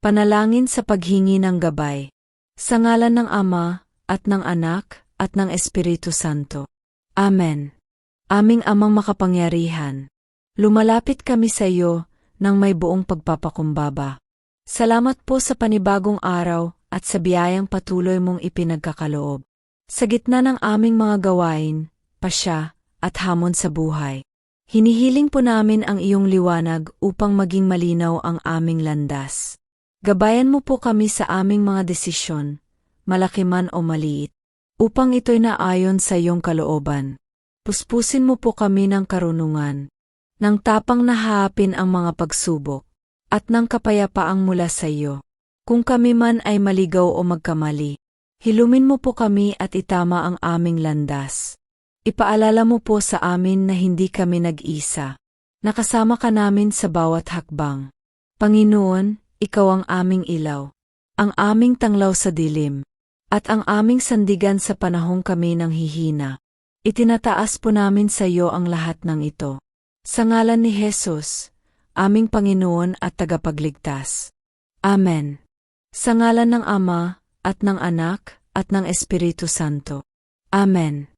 Panalangin sa paghingi ng gabay. Sa ngalan ng Ama, at ng Anak, at ng Espiritu Santo. Amen. Aming Amang makapangyarihan. Lumalapit kami sa iyo ng may buong pagpapakumbaba. Salamat po sa panibagong araw at sa biyayang patuloy mong ipinagkakaloob. Sa gitna ng aming mga gawain, pasya, at hamon sa buhay. Hinihiling po namin ang iyong liwanag upang maging malinaw ang aming landas. Gabayan mo po kami sa aming mga desisyon, malaki man o maliit, upang ito'y naayon sa iyong kalooban. Puspusin mo po kami ng karunungan, ng tapang nahapin ang mga pagsubok, at ng kapayapaang mula sa iyo. Kung kami man ay maligaw o magkamali, hilumin mo po kami at itama ang aming landas. Ipaalala mo po sa amin na hindi kami nag-isa. Nakasama ka namin sa bawat hakbang. Panginoon, ikaw ang aming ilaw, ang aming tanglaw sa dilim, at ang aming sandigan sa panahong kami nang hihina. Itinataas po namin sa iyo ang lahat ng ito. Sa ngalan ni Jesus, aming Panginoon at tagapagligtas. Amen. Sa ngalan ng Ama, at ng Anak, at ng Espiritu Santo. Amen.